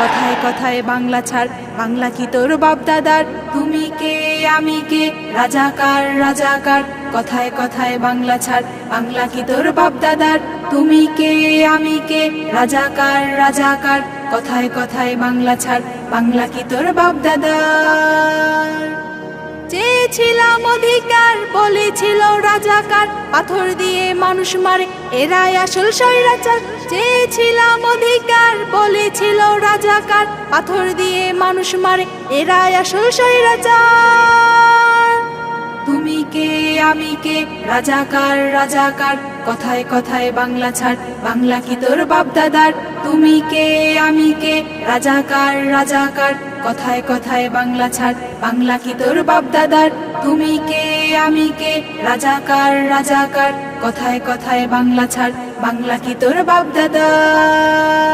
কথায় কথায় বাংলা ছাড়। বাংলা কি তোর বাপ দাদার তুমি কে, আমি কে? রাজাকার রাজাকার। কথায় কথায় বাংলা ছাড়। বাংলা কি তোর বাপ দাদার তুমি কে, আমি কে? রাজাকার রাজাকার। কথায় কথায় বাংলা ছাড়। বাংলা কি তোর বাপ দাদার চেয়েছিলাম অধিকার, বলেছিল রাজাকার। পাথর দিয়ে মানুষ মারে, এরাই আসল স্বৈরাচার। চেয়েছিলাম অধিকার পাথর দিয়ে মানুষ মারে, এরাই আসল স্বৈরাচার তুমি কে, আমি কে? রাজাকার রাজাকার, কথায় কথায় বাংলা ছাড়, বাংলা কি তোর বাপ দাদার তুমি কে, আমি কে? রাজাকার রাজাকার, কথায় কথায় বাংলা ছাড়, বাংলা কি তোর বাপ দাদার তুমি কে, আমি কে? রাজাকার রাজাকার, কথায় কথায় বাংলা ছাড়, বাংলা কি তোর বাপ দাদার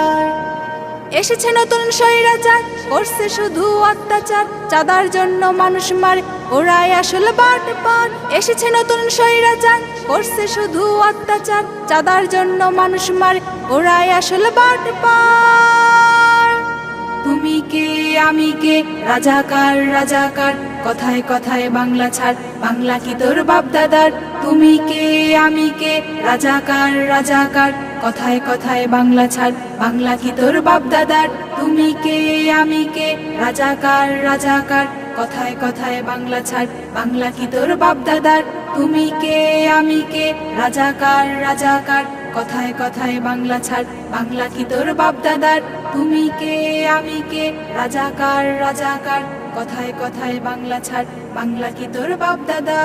এসেছে নতুন স্বৈরাচার, করছে শুধু অত্যাচার। চাঁদার জন্য মানুষ মারে, ওরাই আসল বাট পার। এসেছে নতুন স্বৈরাচার, করছে শুধু অত্যাচার। চাঁদার জন্য মানুষ মারে, ওরাই আসল বাট পার। তুমি কে, আমি কে, রাজাকার রাজাকার? কথায় কথায় বাংলা ছাড়, বাংলা কি তোর বাপ দাদার তুমি কে, আমি কে, রাজাকার রাজাকার? কথায় কথায় বাংলা ছাড়। বাংলা কি তোর বাপ দাদার তুমি কে, আমি কে? রাজাকার রাজাকার। কথায় কথায় বাংলা ছাড়। বাংলা কি তোর বাপ দাদার তুমি কে, আমি কে? রাজাকার রাজাকার। কথায় কথায় বাংলা ছাড়। বাংলা কি তোর বাপ দাদার তুমি কে, আমি কে? রাজাকার রাজাকার। কথায় কথায় বাংলা ছাড়। বাংলা কি তোর বাপ দাদা